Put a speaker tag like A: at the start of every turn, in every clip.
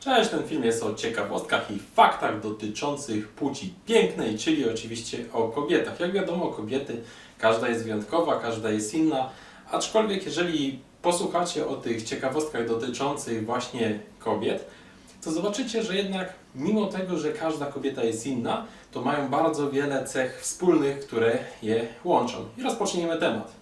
A: Cześć, ten film jest o ciekawostkach i faktach dotyczących płci pięknej, czyli oczywiście o kobietach. Jak wiadomo, kobiety, każda jest wyjątkowa, każda jest inna, aczkolwiek jeżeli posłuchacie o tych ciekawostkach dotyczących właśnie kobiet, to zobaczycie, że jednak mimo tego, że każda kobieta jest inna, to mają bardzo wiele cech wspólnych, które je łączą. I rozpocznijmy temat.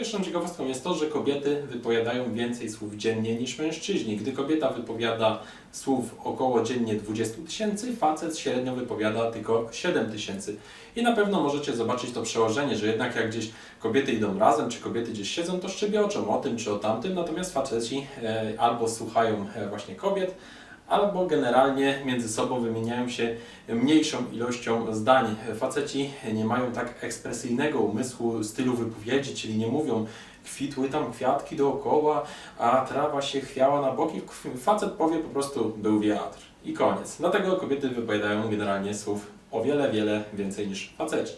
A: Pierwszą ciekawostką jest to, że kobiety wypowiadają więcej słów dziennie niż mężczyźni. Gdy kobieta wypowiada słów około dziennie 20 tysięcy, facet średnio wypowiada tylko 7 tysięcy. I na pewno możecie zobaczyć to przełożenie, że jednak jak gdzieś kobiety idą razem, czy kobiety gdzieś siedzą, to szczebioczą o tym czy o tamtym, natomiast faceci e, albo słuchają e, właśnie kobiet, albo generalnie między sobą wymieniają się mniejszą ilością zdań. Faceci nie mają tak ekspresyjnego umysłu stylu wypowiedzi, czyli nie mówią kwitły tam kwiatki dookoła, a trawa się chwiała na boki. Facet powie po prostu był wiatr i koniec. Dlatego kobiety wypowiadają generalnie słów o wiele, wiele więcej niż faceci.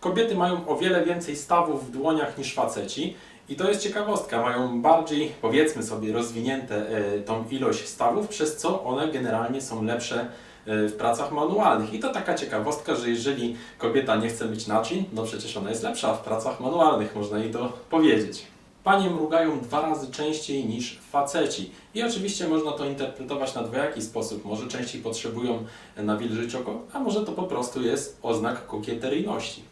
A: Kobiety mają o wiele więcej stawów w dłoniach niż faceci. I to jest ciekawostka, mają bardziej, powiedzmy sobie, rozwinięte e, tą ilość stawów, przez co one generalnie są lepsze e, w pracach manualnych. I to taka ciekawostka, że jeżeli kobieta nie chce myć naczyń, no przecież ona jest lepsza w pracach manualnych, można jej to powiedzieć. Panie mrugają dwa razy częściej niż faceci. I oczywiście można to interpretować na dwojaki sposób. Może częściej potrzebują nawilżyć oko, a może to po prostu jest oznak kokieteryjności.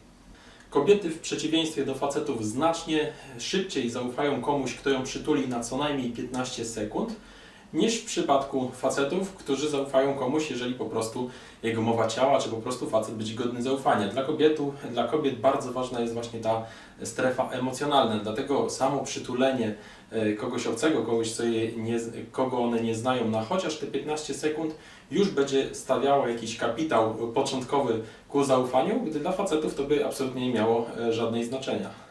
A: Kobiety w przeciwieństwie do facetów znacznie szybciej zaufają komuś, kto ją przytuli na co najmniej 15 sekund, niż w przypadku facetów, którzy zaufają komuś, jeżeli po prostu jego mowa ciała, czy po prostu facet być godny zaufania. Dla, kobietu, dla kobiet bardzo ważna jest właśnie ta strefa emocjonalna, dlatego samo przytulenie e, kogoś obcego, kogoś, co je nie, kogo one nie znają, na chociaż te 15 sekund już będzie stawiało jakiś kapitał początkowy ku zaufaniu, gdy dla facetów to by absolutnie nie miało e, żadnej znaczenia.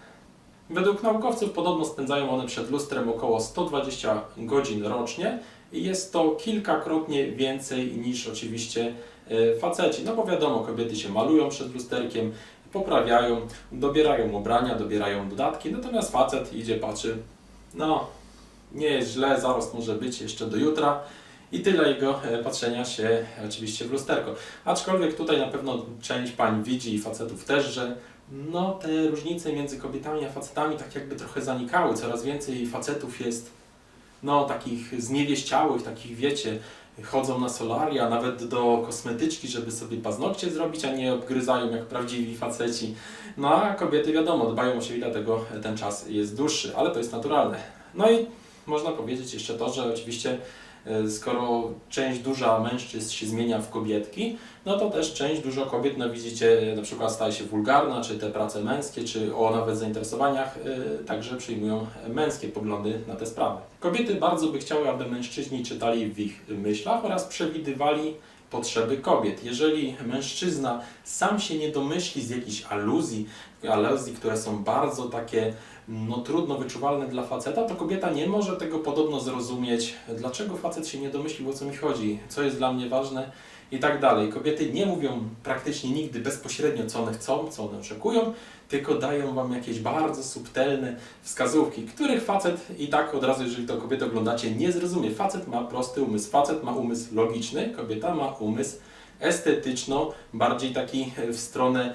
A: Według naukowców podobno spędzają one przed lustrem około 120 godzin rocznie i jest to kilkakrotnie więcej niż oczywiście e, faceci. No bo wiadomo, kobiety się malują przed lusterkiem, poprawiają, dobierają ubrania, dobierają dodatki, natomiast facet idzie, patrzy, no nie jest źle, zarost może być jeszcze do jutra i tyle jego e, patrzenia się oczywiście w lusterko. Aczkolwiek tutaj na pewno część pań widzi i facetów też, że no te różnice między kobietami a facetami tak jakby trochę zanikały. Coraz więcej facetów jest no takich zniewieściałych, takich wiecie, chodzą na solaria, nawet do kosmetyczki, żeby sobie paznokcie zrobić, a nie obgryzają jak prawdziwi faceci. No a kobiety wiadomo, dbają o siebie, dlatego ten czas jest dłuższy, ale to jest naturalne. No i można powiedzieć jeszcze to, że oczywiście skoro część duża mężczyzn się zmienia w kobietki, no to też część dużo kobiet, no widzicie, na przykład staje się wulgarna, czy te prace męskie, czy o nawet zainteresowaniach y, także przyjmują męskie poglądy na te sprawy. Kobiety bardzo by chciały, aby mężczyźni czytali w ich myślach oraz przewidywali potrzeby kobiet. Jeżeli mężczyzna sam się nie domyśli z jakichś aluzji, aluzji, które są bardzo takie no, trudno wyczuwalne dla faceta, to kobieta nie może tego podobno zrozumieć, dlaczego facet się nie domyślił, o co mi chodzi, co jest dla mnie ważne i tak dalej. Kobiety nie mówią praktycznie nigdy bezpośrednio, co one chcą, co one oczekują, tylko dają Wam jakieś bardzo subtelne wskazówki, których facet i tak od razu, jeżeli to kobietę oglądacie, nie zrozumie. Facet ma prosty umysł, facet ma umysł logiczny, kobieta ma umysł estetyczno, bardziej taki w stronę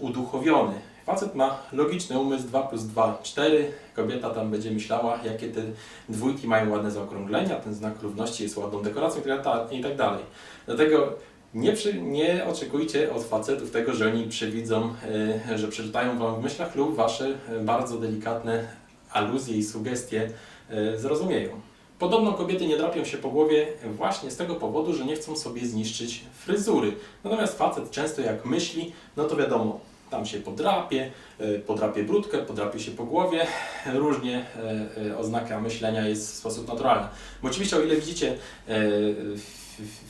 A: uduchowiony. Facet ma logiczny umysł 2 plus 2, 4. Kobieta tam będzie myślała, jakie te dwójki mają ładne zaokrąglenia, ten znak równości jest ładną dekoracją i tak dalej. Dlatego nie, przy, nie oczekujcie od facetów tego, że oni przewidzą, y, że przeczytają Wam w myślach lub Wasze y, bardzo delikatne aluzje i sugestie y, zrozumieją. Podobno kobiety nie drapią się po głowie właśnie z tego powodu, że nie chcą sobie zniszczyć fryzury. Natomiast facet często jak myśli, no to wiadomo, tam się podrapie, podrapie brudkę, podrapie się po głowie. Różnie oznaka myślenia jest w sposób naturalny. Bo oczywiście o ile widzicie w,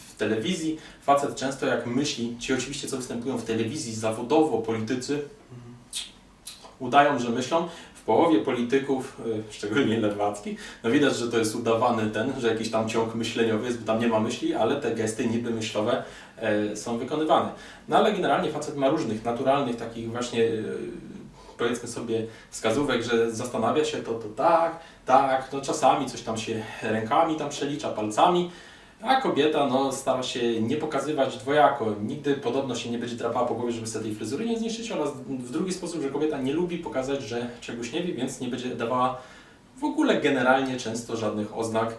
A: w telewizji, facet często jak myśli, ci oczywiście co występują w telewizji zawodowo, politycy, udają, że myślą. Połowie polityków, y, szczególnie lewackich, no widać, że to jest udawany ten, że jakiś tam ciąg myśleniowy jest, bo tam nie ma myśli, ale te gesty niby myślowe e, są wykonywane. No ale generalnie facet ma różnych naturalnych takich właśnie e, powiedzmy sobie wskazówek, że zastanawia się to, to tak, tak, no czasami coś tam się rękami tam przelicza, palcami, a kobieta no, stara się nie pokazywać dwojako. Nigdy podobno się nie będzie drapała po głowie, żeby sobie tej fryzury nie zniszczyć, oraz w drugi sposób, że kobieta nie lubi pokazać, że czegoś nie wie, więc nie będzie dawała w ogóle generalnie często żadnych oznak,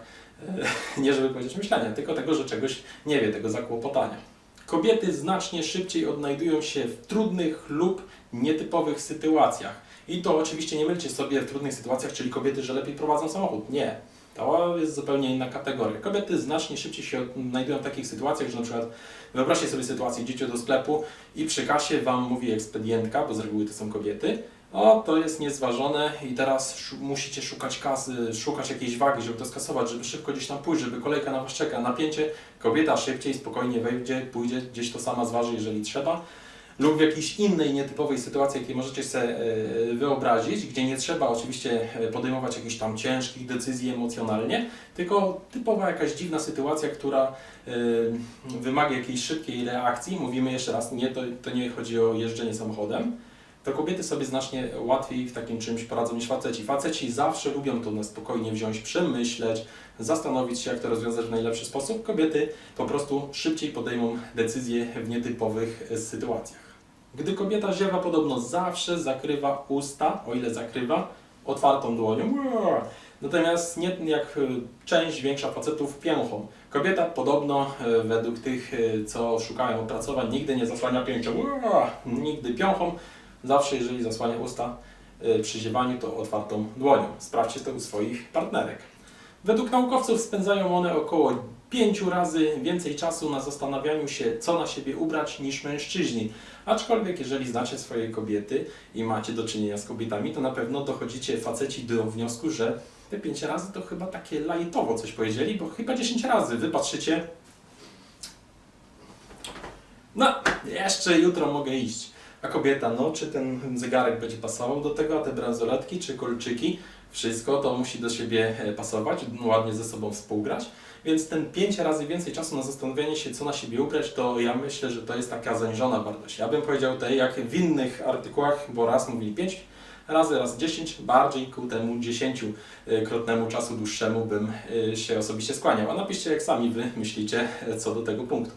A: e, nie żeby powiedzieć myślenia, tylko tego, że czegoś nie wie, tego zakłopotania. Kobiety znacznie szybciej odnajdują się w trudnych lub nietypowych sytuacjach. I to oczywiście nie mylcie sobie w trudnych sytuacjach, czyli kobiety, że lepiej prowadzą samochód. Nie. To jest zupełnie inna kategoria. Kobiety znacznie szybciej się odnajdują w takich sytuacjach, że na przykład wyobraźcie sobie sytuację, idziecie do sklepu i przy kasie Wam mówi ekspedientka, bo z reguły to są kobiety, o, to jest niezważone i teraz musicie szukać kasy, szukać jakiejś wagi, żeby to skasować, żeby szybko gdzieś tam pójść, żeby kolejka na Was czeka. Napięcie, kobieta szybciej, spokojnie wejdzie, pójdzie, gdzieś to sama zważy, jeżeli trzeba. Lub w jakiejś innej nietypowej sytuacji, jakiej możecie sobie e, wyobrazić, gdzie nie trzeba oczywiście e, podejmować jakichś tam ciężkich decyzji emocjonalnie, tylko typowa jakaś dziwna sytuacja, która e, wymaga jakiejś szybkiej reakcji. Mówimy jeszcze raz, nie, to, to nie chodzi o jeżdżenie samochodem to kobiety sobie znacznie łatwiej w takim czymś poradzą niż faceci. Faceci zawsze lubią to na spokojnie wziąć, przemyśleć, zastanowić się, jak to rozwiązać w najlepszy sposób. Kobiety po prostu szybciej podejmą decyzje w nietypowych sytuacjach. Gdy kobieta ziewa, podobno zawsze zakrywa usta, o ile zakrywa, otwartą dłonią. Natomiast nie jak e, część większa facetów pięchą. Kobieta podobno e, według tych, e, co szukają opracowań, nigdy nie zasłania pięcią, nigdy piąchą, Zawsze, jeżeli zasłania usta przy ziewaniu, to otwartą dłonią. Sprawdźcie to u swoich partnerek. Według naukowców spędzają one około 5 razy więcej czasu na zastanawianiu się, co na siebie ubrać, niż mężczyźni. Aczkolwiek, jeżeli znacie swoje kobiety i macie do czynienia z kobietami, to na pewno dochodzicie faceci do wniosku, że te 5 razy to chyba takie lajtowo coś powiedzieli, bo chyba 10 razy wy patrzycie. No, jeszcze jutro mogę iść. A kobieta, no, czy ten zegarek będzie pasował do tego, a te bransoletki, czy kolczyki, wszystko to musi do siebie e, pasować, ładnie ze sobą współgrać. Więc ten pięć razy więcej czasu na zastanowienie się, co na siebie ubrać, to ja myślę, że to jest taka zaniżona wartość. Ja bym powiedział tutaj, jak w innych artykułach, bo raz mówili pięć razy, raz dziesięć, bardziej ku temu dziesięciokrotnemu czasu dłuższemu bym e, się osobiście skłaniał. A napiszcie, jak sami wy myślicie e, co do tego punktu.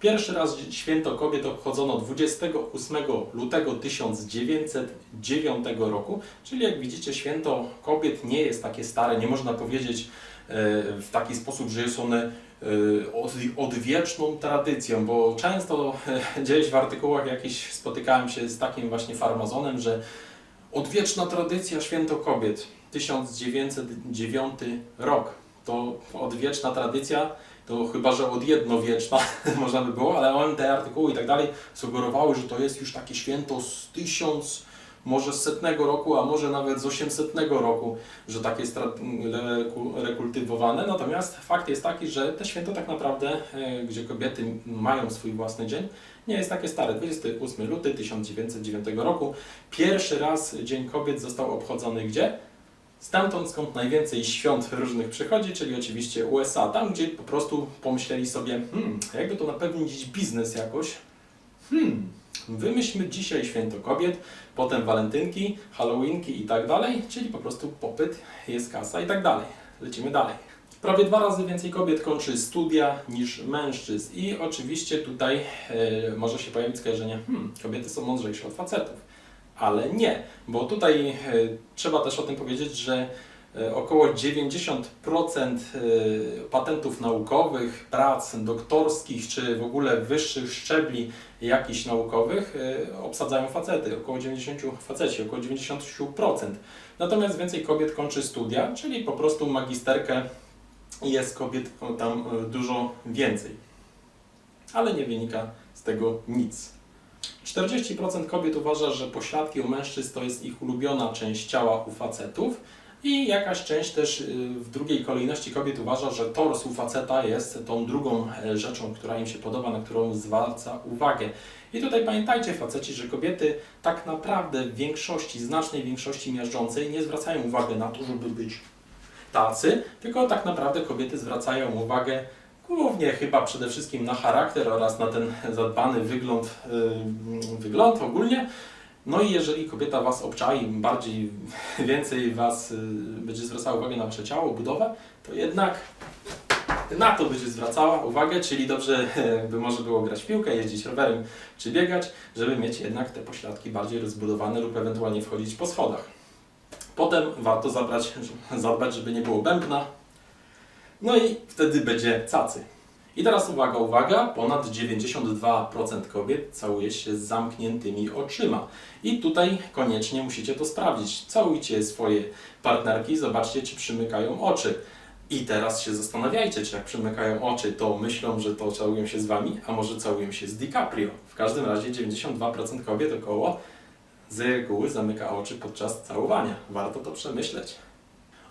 A: Pierwszy raz Święto Kobiet obchodzono 28 lutego 1909 roku, czyli jak widzicie Święto Kobiet nie jest takie stare, nie można powiedzieć e, w taki sposób, że jest one e, od- odwieczną tradycją, bo często e, gdzieś w artykułach jakiś spotykałem się z takim właśnie farmazonem, że odwieczna tradycja Święto Kobiet 1909 rok. To odwieczna tradycja to chyba, że od jednowieczna można by było, ale on te artykuły i tak dalej sugerowały, że to jest już takie święto z tysiąc, może z setnego roku, a może nawet z osiemsetnego roku, że tak jest rekultywowane. Natomiast fakt jest taki, że te święto tak naprawdę, e, gdzie kobiety mają swój własny dzień, nie jest takie stare. 28 luty 1909 roku. Pierwszy raz Dzień Kobiet został obchodzony gdzie? Stamtąd, skąd najwięcej świąt różnych przychodzi, czyli oczywiście USA, tam gdzie po prostu pomyśleli sobie, hmm, jakby to napewnić biznes jakoś, hmm, wymyślmy dzisiaj święto kobiet, potem walentynki, halloweenki i tak dalej, czyli po prostu popyt, jest kasa i tak dalej. Lecimy dalej. Prawie dwa razy więcej kobiet kończy studia niż mężczyzn i oczywiście tutaj e, może się pojawić skojarzenie, hmm, kobiety są mądrzejsze od facetów ale nie, bo tutaj e, trzeba też o tym powiedzieć, że e, około 90% e, patentów naukowych, prac doktorskich czy w ogóle wyższych szczebli jakichś naukowych obsadzają facety, około 90 faceci, około 90%. Natomiast więcej kobiet kończy studia, czyli po prostu magisterkę jest kobiet tam dużo więcej. Ale nie wynika z tego nic. 40% kobiet uważa, że pośladki u mężczyzn to jest ich ulubiona część ciała u facetów i jakaś część też y, w drugiej kolejności kobiet uważa, że tors u faceta jest tą drugą e, rzeczą, która im się podoba, na którą zwraca uwagę. I tutaj pamiętajcie faceci, że kobiety tak naprawdę w większości, znacznej większości miażdżącej nie zwracają uwagi na to, żeby być tacy, tylko tak naprawdę kobiety zwracają uwagę Głównie chyba przede wszystkim na charakter oraz na ten zadbany wygląd, yy, wygląd ogólnie. No i jeżeli kobieta Was obczai, bardziej, więcej Was y, będzie zwracała uwagę na Wasze ciało, budowę, to jednak na to będzie zwracała uwagę, czyli dobrze by może było grać w piłkę, jeździć rowerem czy biegać, żeby mieć jednak te pośladki bardziej rozbudowane lub ewentualnie wchodzić po schodach. Potem warto zabrać, zadbać, żeby nie było bębna, no i wtedy będzie cacy. I teraz uwaga, uwaga, ponad 92% kobiet całuje się z zamkniętymi oczyma. I tutaj koniecznie musicie to sprawdzić. Całujcie swoje partnerki, zobaczcie, czy przymykają oczy. I teraz się zastanawiajcie, czy jak przymykają oczy, to myślą, że to całują się z Wami, a może całują się z DiCaprio. W każdym razie 92% kobiet około z reguły zamyka oczy podczas całowania. Warto to przemyśleć.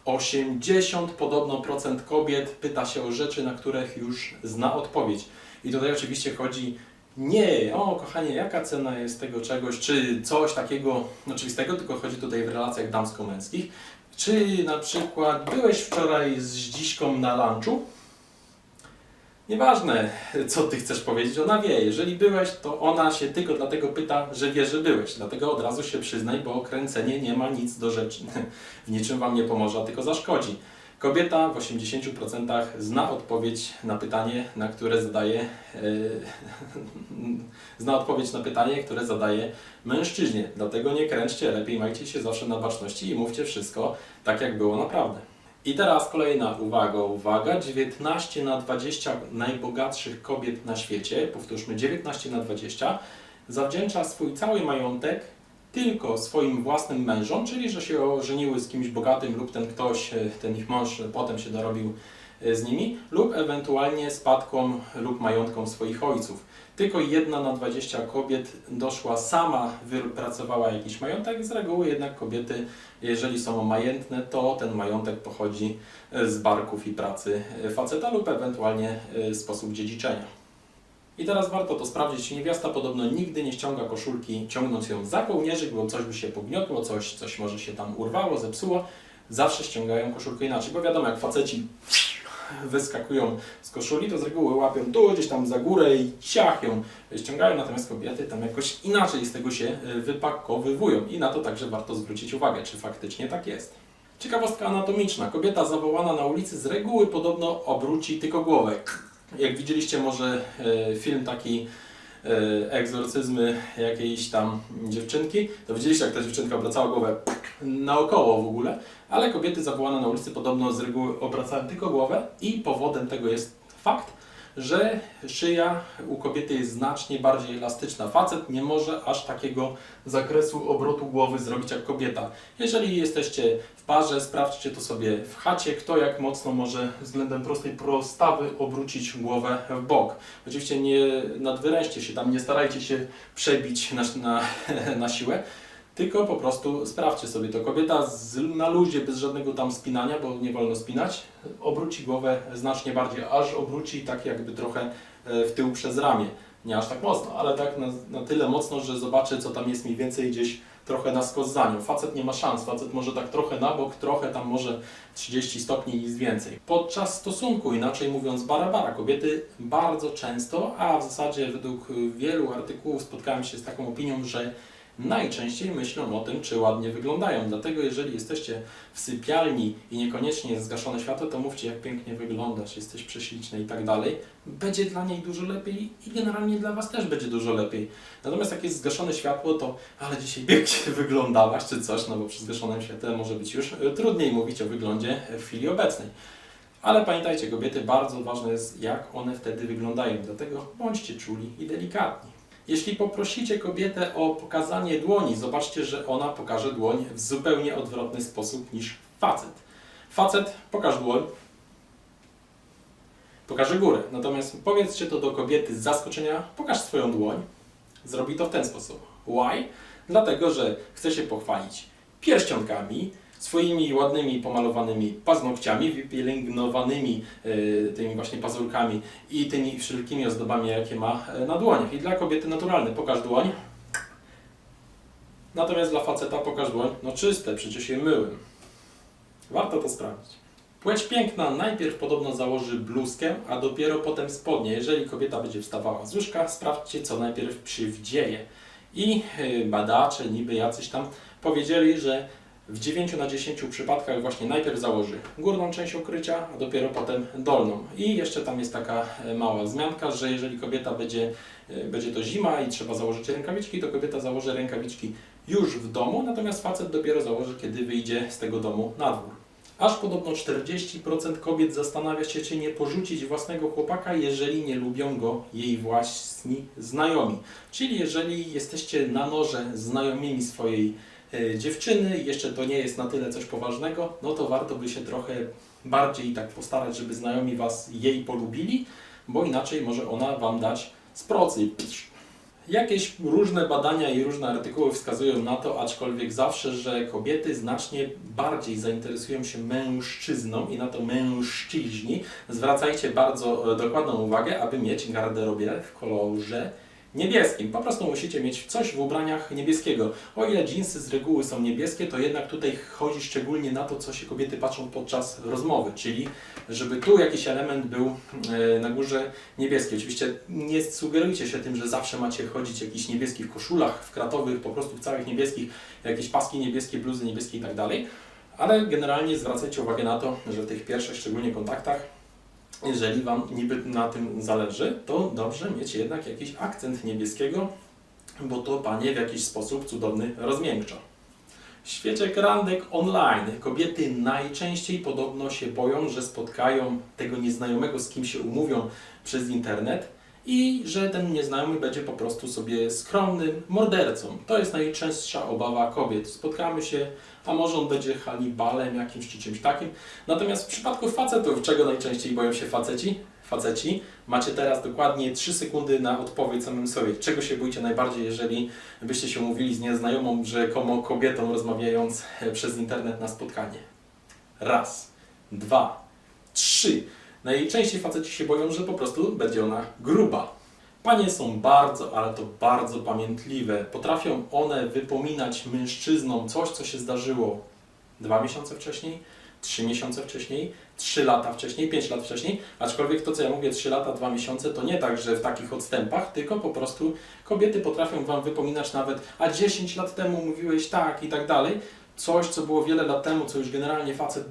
A: 80 podobno procent kobiet pyta się o rzeczy, na których już zna odpowiedź. I tutaj oczywiście chodzi nie, o kochanie, jaka cena jest tego czegoś, czy coś takiego oczywistego, tylko chodzi tutaj w relacjach damsko-męskich. Czy na przykład byłeś wczoraj z dziśką na lunchu? Nieważne, co ty chcesz powiedzieć, ona wie. Jeżeli byłeś, to ona się tylko dlatego pyta, że wie, że byłeś. Dlatego od razu się przyznaj, bo kręcenie nie ma nic do rzeczy. W niczym wam nie pomoże, a tylko zaszkodzi. Kobieta w 80% zna odpowiedź na pytanie, na które zadaje yy, zna odpowiedź na pytanie, które zadaje mężczyźnie. Dlatego nie kręćcie, lepiej majcie się zawsze na baczności i mówcie wszystko tak, jak było naprawdę. I teraz kolejna uwaga, uwaga, 19 na 20 najbogatszych kobiet na świecie, powtórzmy 19 na 20, zawdzięcza swój cały majątek tylko swoim własnym mężom, czyli że się ożeniły z kimś bogatym lub ten ktoś, e, ten ich mąż e, potem się dorobił z nimi, lub ewentualnie spadkom lub majątkom swoich ojców. Tylko jedna na 20 kobiet doszła sama, wypracowała jakiś majątek. Z reguły jednak kobiety, jeżeli są majętne, to ten majątek pochodzi z barków i pracy faceta lub ewentualnie sposób dziedziczenia. I teraz warto to sprawdzić. Niewiasta podobno nigdy nie ściąga koszulki, ciągnąc ją za kołnierzyk, bo coś by się pogniotło, coś, coś może się tam urwało, zepsuło. Zawsze ściągają koszulkę inaczej, bo wiadomo, jak faceci wyskakują z koszuli, to z reguły łapią tu gdzieś tam za górę i ciach ją ściągają, natomiast kobiety tam jakoś inaczej z tego się y, wypakowywują i na to także warto zwrócić uwagę, czy faktycznie tak jest. Ciekawostka anatomiczna. Kobieta zawołana na ulicy z reguły podobno obróci tylko głowę. Jak widzieliście może e, film taki e, egzorcyzmy jakiejś tam dziewczynki, to widzieliście jak ta dziewczynka obracała głowę naokoło w ogóle, ale kobiety zawołane na ulicy podobno z reguły obracają tylko głowę i powodem tego jest fakt, że szyja u kobiety jest znacznie bardziej elastyczna. Facet nie może aż takiego zakresu obrotu głowy zrobić jak kobieta. Jeżeli jesteście w parze, sprawdźcie to sobie w chacie, kto jak mocno może względem prostej prostawy obrócić głowę w bok. Oczywiście nie nadwyrężcie się tam, nie starajcie się przebić na, na, na siłę, tylko po prostu sprawdźcie sobie to. Kobieta z, na luzie, bez żadnego tam spinania, bo nie wolno spinać, obróci głowę znacznie bardziej, aż obróci tak jakby trochę e, w tył przez ramię. Nie aż tak mocno, ale tak na, na tyle mocno, że zobaczy co tam jest mniej więcej gdzieś trochę na nią. Facet nie ma szans, facet może tak trochę na bok, trochę tam może 30 stopni i nic więcej. Podczas stosunku, inaczej mówiąc barabara, kobiety bardzo często, a w zasadzie według wielu artykułów spotkałem się z taką opinią, że najczęściej myślą o tym, czy ładnie wyglądają. Dlatego jeżeli jesteście w sypialni i niekoniecznie jest zgaszone światło, to mówcie, jak pięknie wyglądasz, jesteś prześliczny i tak dalej. Będzie dla niej dużo lepiej i generalnie dla Was też będzie dużo lepiej. Natomiast jak jest zgaszone światło, to ale dzisiaj pięknie wyglądałaś czy coś, no bo przy zgaszonym świetle może być już e, trudniej mówić o wyglądzie w chwili obecnej. Ale pamiętajcie, kobiety, bardzo ważne jest, jak one wtedy wyglądają. Dlatego bądźcie czuli i delikatni. Jeśli poprosicie kobietę o pokazanie dłoni, zobaczcie, że ona pokaże dłoń w zupełnie odwrotny sposób niż facet. Facet, pokaż dłoń, pokaże górę. Natomiast powiedzcie to do kobiety z zaskoczenia, pokaż swoją dłoń. Zrobi to w ten sposób. Why? Dlatego, że chce się pochwalić pierścionkami, swoimi ładnymi pomalowanymi paznokciami, wypielęgnowanymi e, tymi właśnie pazurkami i tymi wszelkimi ozdobami, jakie ma e, na dłoniach. I dla kobiety naturalny, pokaż dłoń. Natomiast dla faceta pokaż dłoń, no czyste, przecież je myłem. Warto to sprawdzić. Płeć piękna najpierw podobno założy bluzkę, a dopiero potem spodnie. Jeżeli kobieta będzie wstawała z łóżka, sprawdźcie co najpierw przywdzieje. I y, badacze, niby jacyś tam, powiedzieli, że w 9 na 10 przypadkach właśnie najpierw założy górną część okrycia, a dopiero potem dolną. I jeszcze tam jest taka e, mała wzmianka, że jeżeli kobieta będzie, e, będzie to zima i trzeba założyć rękawiczki, to kobieta założy rękawiczki już w domu, natomiast facet dopiero założy, kiedy wyjdzie z tego domu na dwór. Aż podobno 40% kobiet zastanawia się, czy nie porzucić własnego chłopaka, jeżeli nie lubią go jej własni znajomi. Czyli jeżeli jesteście na noże znajomymi swojej dziewczyny i jeszcze to nie jest na tyle coś poważnego, no to warto by się trochę bardziej tak postarać, żeby znajomi was jej polubili, bo inaczej może ona wam dać z procy. Jakieś różne badania i różne artykuły wskazują na to, aczkolwiek zawsze, że kobiety znacznie bardziej zainteresują się mężczyzną i na to mężczyźni. Zwracajcie bardzo e, dokładną uwagę, aby mieć garderobie w kolorze niebieskim. Po prostu musicie mieć coś w ubraniach niebieskiego. O ile dżinsy z reguły są niebieskie, to jednak tutaj chodzi szczególnie na to, co się kobiety patrzą podczas rozmowy, czyli żeby tu jakiś element był e, na górze niebieski. Oczywiście nie sugerujcie się tym, że zawsze macie chodzić w jakichś niebieskich koszulach, w kratowych, po prostu w całych niebieskich, jakieś paski niebieskie, bluzy niebieskie i tak dalej. Ale generalnie zwracajcie uwagę na to, że w tych pierwszych szczególnie kontaktach jeżeli Wam niby na tym zależy, to dobrze mieć jednak jakiś akcent niebieskiego, bo to Panie w jakiś sposób cudowny rozmiękcza. W świecie randek online kobiety najczęściej podobno się boją, że spotkają tego nieznajomego, z kim się umówią przez internet i że ten nieznajomy będzie po prostu sobie skromnym mordercą. To jest najczęstsza obawa kobiet. Spotkamy się, a może on będzie hanibalem jakimś czy czymś takim. Natomiast w przypadku facetów, czego najczęściej boją się faceci? Faceci, macie teraz dokładnie 3 sekundy na odpowiedź samym sobie. Czego się boicie najbardziej, jeżeli byście się umówili z nieznajomą, rzekomą kobietą, rozmawiając e, przez internet na spotkanie? Raz, dwa, trzy. Najczęściej faceci się boją, że po prostu będzie ona gruba. Panie są bardzo, ale to bardzo pamiętliwe. Potrafią one wypominać mężczyznom coś, co się zdarzyło dwa miesiące wcześniej, trzy miesiące wcześniej, trzy lata wcześniej, pięć lat wcześniej. Aczkolwiek to, co ja mówię, trzy lata, dwa miesiące, to nie tak, że w takich odstępach, tylko po prostu kobiety potrafią Wam wypominać nawet, a 10 lat temu mówiłeś tak i tak dalej. Coś, co było wiele lat temu, co już generalnie facet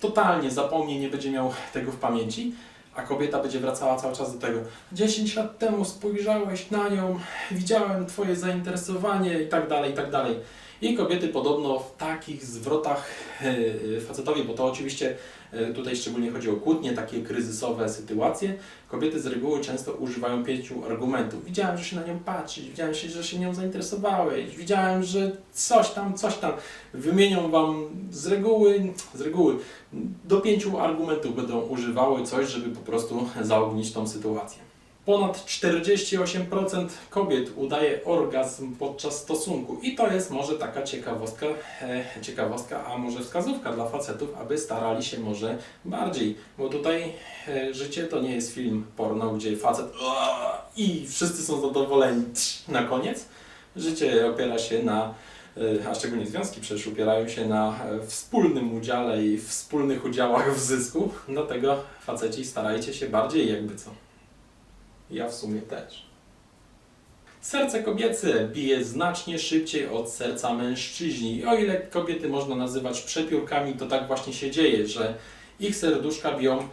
A: totalnie zapomni, nie będzie miał tego w pamięci, a kobieta będzie wracała cały czas do tego. 10 lat temu spojrzałeś na nią, widziałem Twoje zainteresowanie i tak dalej, i tak dalej. I kobiety podobno w takich zwrotach e, facetowi, bo to oczywiście tutaj szczególnie chodzi o kłótnie, takie kryzysowe sytuacje, kobiety z reguły często używają pięciu argumentów. Widziałem, że się na nią patrzysz, widziałem, że się nią zainteresowałeś, widziałem, że coś tam, coś tam. Wymienią Wam z reguły, z reguły do pięciu argumentów będą używały coś, żeby po prostu zaognić tą sytuację. Ponad 48% kobiet udaje orgazm podczas stosunku i to jest może taka ciekawostka, e, ciekawostka, a może wskazówka dla facetów, aby starali się może bardziej, bo tutaj e, życie to nie jest film porno, gdzie facet i wszyscy są zadowoleni na koniec. Życie opiera się na, e, a szczególnie związki przecież opierają się na e, wspólnym udziale i wspólnych udziałach w zysku, dlatego faceci starajcie się bardziej jakby co. Ja w sumie też. Serce kobiece bije znacznie szybciej od serca mężczyźni. I o ile kobiety można nazywać przepiórkami, to tak właśnie się dzieje, że ich serduszka biją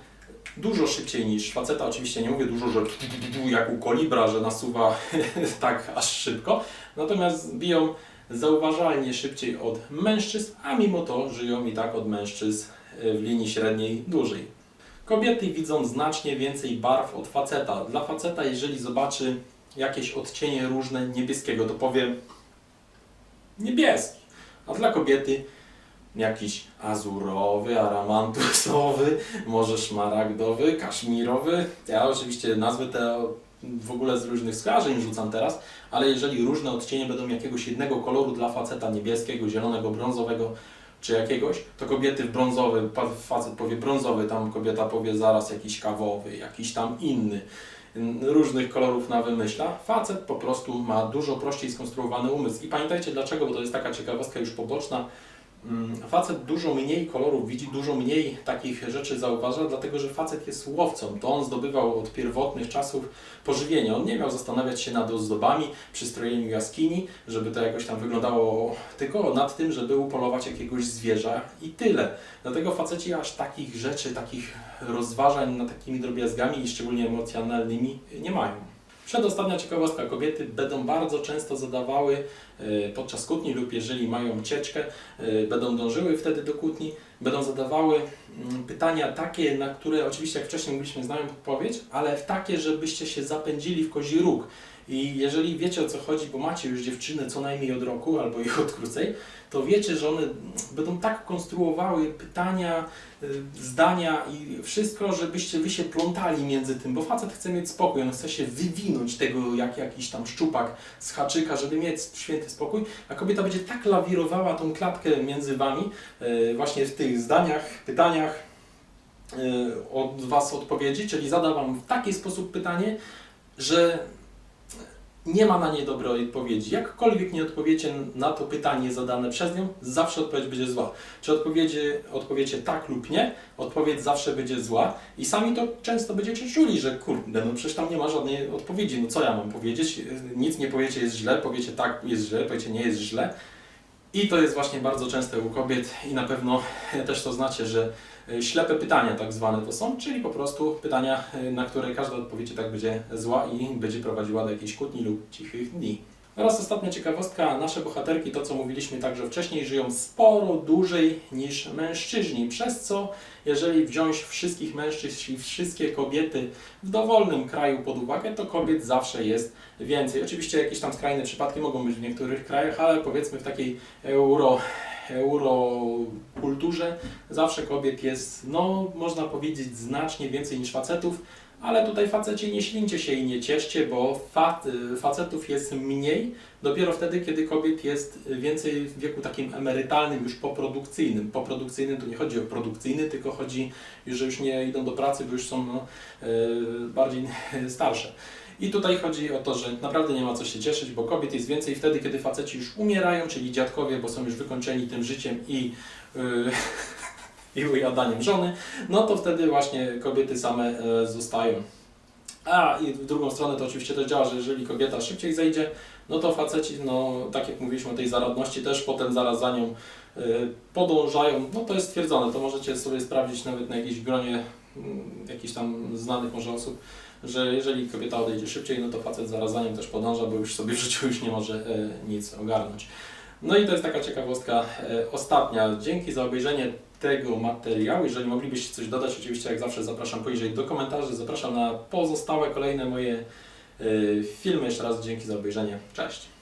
A: dużo szybciej niż faceta. Oczywiście nie mówię dużo, że jak u kolibra, że nasuwa tak aż szybko. Natomiast biją zauważalnie szybciej od mężczyzn, a mimo to żyją i tak od mężczyzn w linii średniej dłużej. Kobiety widzą znacznie więcej barw od faceta. Dla faceta, jeżeli zobaczy jakieś odcienie różne niebieskiego, to powie niebieski. A dla kobiety jakiś azurowy, aramantusowy, może szmaragdowy, kaszmirowy. Ja oczywiście nazwy te w ogóle z różnych skojarzeń rzucam teraz, ale jeżeli różne odcienie będą jakiegoś jednego koloru dla faceta niebieskiego, zielonego, brązowego, czy jakiegoś, to kobiety w brązowy, facet powie brązowy, tam kobieta powie zaraz jakiś kawowy, jakiś tam inny. Różnych kolorów na wymyśla. Facet po prostu ma dużo prościej skonstruowany umysł. I pamiętajcie dlaczego, bo to jest taka ciekawostka już poboczna. Mm, Facet dużo mniej kolorów widzi, dużo mniej takich rzeczy zauważa, dlatego że facet jest łowcą. To on zdobywał od pierwotnych czasów pożywienie. On nie miał zastanawiać się nad ozdobami, przystrojeniu jaskini, żeby to jakoś tam wyglądało, tylko nad tym, żeby upolować jakiegoś zwierza i tyle. Dlatego faceci aż takich rzeczy, takich rozważań nad takimi drobiazgami i szczególnie emocjonalnymi nie mają. Przedostatnia ciekawostka. Kobiety będą bardzo często zadawały e, podczas kłótni lub jeżeli mają ucieczkę, e, będą dążyły wtedy do kłótni, będą zadawały mm, pytania takie, na które oczywiście jak wcześniej mówiliśmy znają odpowiedź, ale takie, żebyście się zapędzili w kozi róg. I jeżeli wiecie o co chodzi, bo macie już dziewczyny co najmniej od roku albo i od krócej, to wiecie, że one będą tak konstruowały pytania, y, zdania i wszystko, żebyście wy się plątali między tym, bo facet chce mieć spokój, on chce się wywinąć tego jak jakiś tam szczupak z haczyka, żeby mieć święty spokój, a kobieta będzie tak lawirowała tą klatkę między wami, y, właśnie w tych zdaniach, pytaniach, y, od was odpowiedzi, czyli zada wam w taki sposób pytanie, że nie ma na nie dobrej odpowiedzi. Jakkolwiek nie odpowiecie na to pytanie zadane przez nią, zawsze odpowiedź będzie zła. Czy odpowiedzie, odpowiecie tak lub nie, odpowiedź zawsze będzie zła i sami to często będziecie czuli, że kurde, no przecież tam nie ma żadnej odpowiedzi, no co ja mam powiedzieć? Nic nie powiecie jest źle, powiecie tak jest źle, powiecie nie jest źle. I to jest właśnie bardzo częste u kobiet i na pewno też to znacie, że y, ślepe pytania tak zwane to są, czyli po prostu pytania, y, na które każda odpowiedź tak będzie zła i będzie prowadziła do jakiejś kłótni lub cichych dni. Oraz ostatnia ciekawostka, nasze bohaterki, to co mówiliśmy także wcześniej, żyją sporo dłużej niż mężczyźni, przez co jeżeli wziąć wszystkich mężczyzn i wszystkie kobiety w dowolnym kraju pod uwagę, to kobiet zawsze jest więcej. Oczywiście jakieś tam skrajne przypadki mogą być w niektórych krajach, ale powiedzmy w takiej euro, eurokulturze zawsze kobiet jest, no można powiedzieć, znacznie więcej niż facetów, ale tutaj faceci nie ślincie się i nie cieszcie, bo fa facetów jest mniej dopiero wtedy, kiedy kobiet jest więcej w wieku takim emerytalnym, już poprodukcyjnym. Poprodukcyjnym to nie chodzi o produkcyjny, tylko chodzi, że już nie idą do pracy, bo już są no, e, bardziej starsze. I tutaj chodzi o to, że naprawdę nie ma co się cieszyć, bo kobiet jest więcej wtedy, kiedy faceci już umierają, czyli dziadkowie, bo są już wykończeni tym życiem i, yy, i ujadaniem żony, no to wtedy właśnie kobiety same e, zostają. A i w drugą stronę to oczywiście to działa, że jeżeli kobieta szybciej zejdzie, no to faceci, no tak jak mówiliśmy o tej zaradności, też potem zaraz za nią y, podążają. No to jest stwierdzone, to możecie sobie sprawdzić nawet na jakiejś gronie mm, jakichś tam znanych może osób, że jeżeli kobieta odejdzie szybciej, no to facet zaraz za nią też podąża, bo już sobie w życiu już nie może e, nic ogarnąć. No i to jest taka ciekawostka e, ostatnia. Dzięki za obejrzenie tego materiału. Jeżeli moglibyście coś dodać, oczywiście jak zawsze zapraszam poniżej do komentarzy, zapraszam na pozostałe kolejne moje e, filmy. Jeszcze raz dzięki za obejrzenie. Cześć!